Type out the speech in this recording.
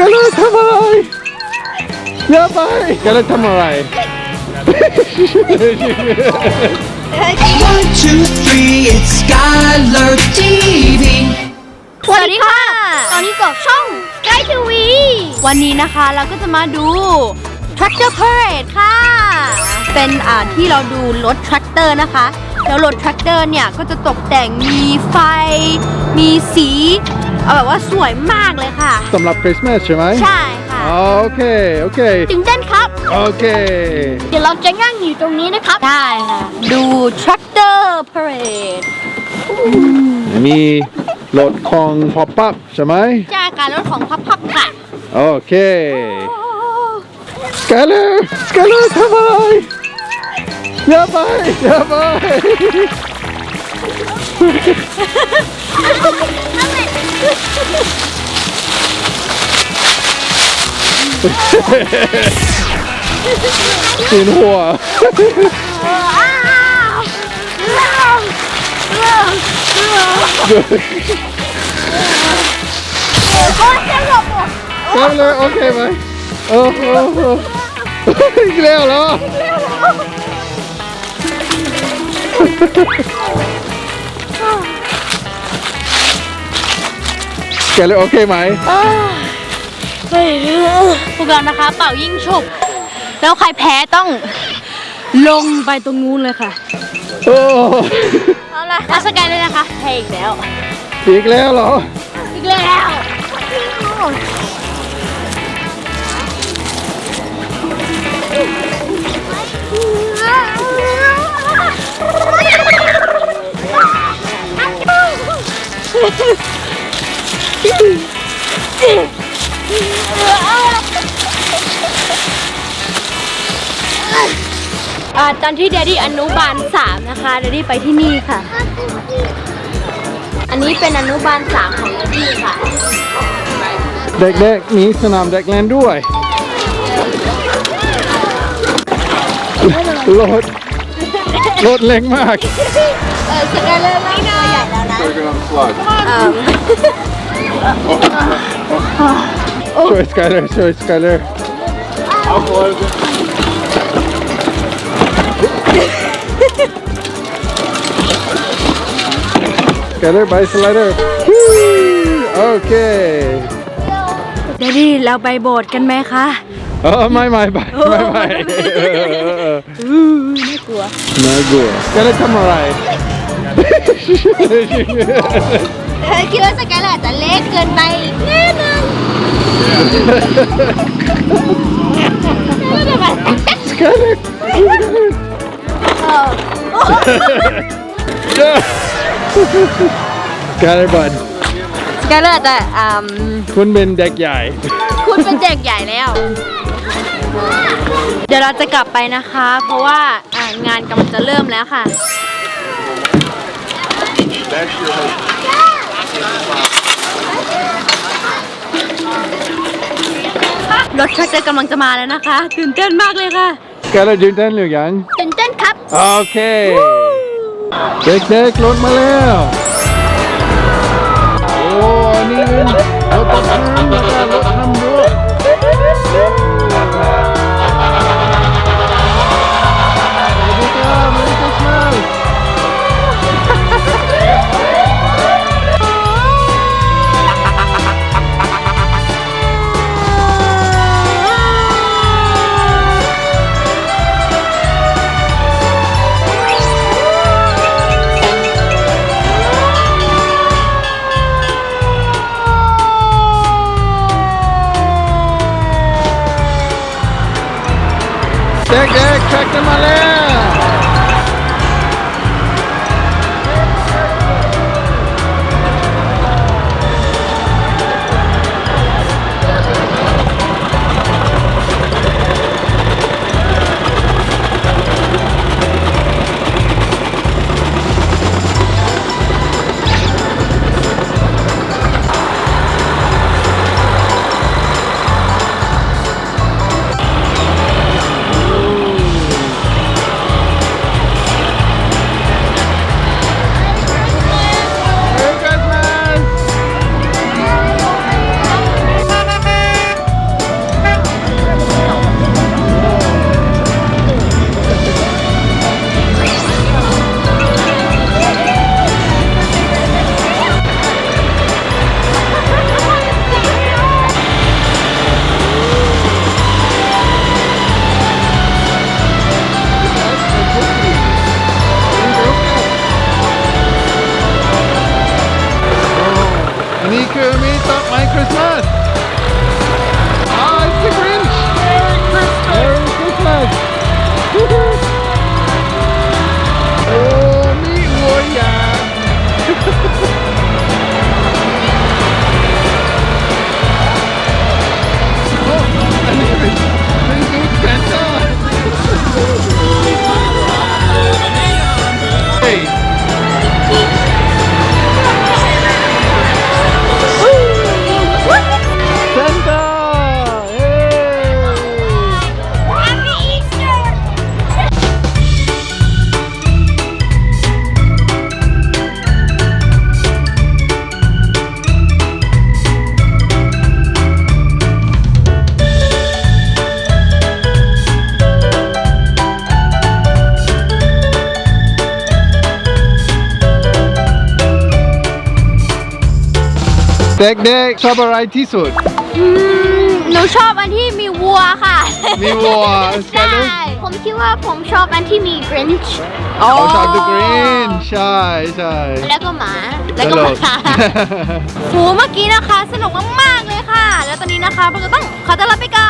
กเลอร์ทำอะไรอย่าไปสกเลอร์ทำอะไร One, two, three, it's Skylar TV. สวัสดีค่ะ ตอนนี้กับช่องไกด์ทีวี วันนี้นะคะเราก็จะมาดู Tractor Parade ค่ะ เป็นอ่าที่เราดูรถ Tractor นะคะ แล้วรถ Tractor เนี่ย ก็จะตกแต่งมีไฟ มีสี เอาแบบว่าสวยมากเลยค่ะ สำหรับคริสต์มาสใช่ไหมใช่ค่ะโอเค โอเค ตื่นเต้นครับ โอเค เดี๋ยวเราจะนั่งอยู่ตรงนี้นะครับ ได้ค่ะ ดู Tractor Parade มีรถของ pop up ใช่ไหมใช่ค่ะรถของพับพับค่ะ โอเคสกเลอร์สกเลอร์ทำอะไรอย่าไปอย่าไป ปีนหัวทำเลยโอเคไหมโอ้โหอีกแล้วเหรอแกเลยโอเคไหม พวกเรานะคะ เป่ายิ่งฉุบ แล้วใครแพ้ต้องลงไปตรงนู้นเลยค่ะ โอ้เอาละอาสกายเลยนะคะแพ้อีกแล้ว อีกแล้วเหรอ อีกแล้วอาตอนที่เดดดี้อนุบาลสามนะคะเดดดี้ไปที่นี่ค่ะ อันนี้เป็นอนุบาลสามของเดดดี้ค่ะ เด็กๆมีสนามเด็กเล่นด้วยรถรถเล็กมากเออสกายเลอร์ไม่น้อยใหญ่แล้วนะ ช่วยสกายเลอร์ช่วยสกายเลอร์สกายเลอร์ไปสไลเดอร์โอเคเดดดี้เราไปโบสถ์กันไหมคะเออไม่ไม่ไม่ไม่ไม่อู้น่ากลัวน่ากลัวสกายเลอร์ทำอะไรเธอคิดว่าสกายเลอร์จะเล็กเกินไปอีกแน่น อนสกายเลอร์สกายเลอร์บันสกายเลอร์จะอ่าคุณเป็นเด็กใหญ่ คุณเป็นเด็กใหญ่แล้ว เดี๋ยวเราจะกลับไปนะคะ เพราะว่าอ่างานกำลังจะเริ่มแล้วค่ะ รถชักจะกำลังจะมาแล้วนะคะตื่นเต้นมากเลยค่ะสกายเลอร์ตื่นเต้นหรือยังตื่นเต้นครับ โอเค เด็กๆรถมาแล้ว Nico เด็กๆชอบอะไรที่สุดอืมหนูชอบอันที่มีวัวค่ะมีวัวใช่ผมคิดว่าผมชอบอันที่มีกรินช์โอ้เขาชอบดูกรีนใช่ใช่แล้วก็หมา แล้วก็ตลมาหูเมื่อกี้นะคะ สนุกมาก ๆ เลยค่ะ แล้วตอนนี้นะคะเราก็ต้องขอต้อนรับไปก่อ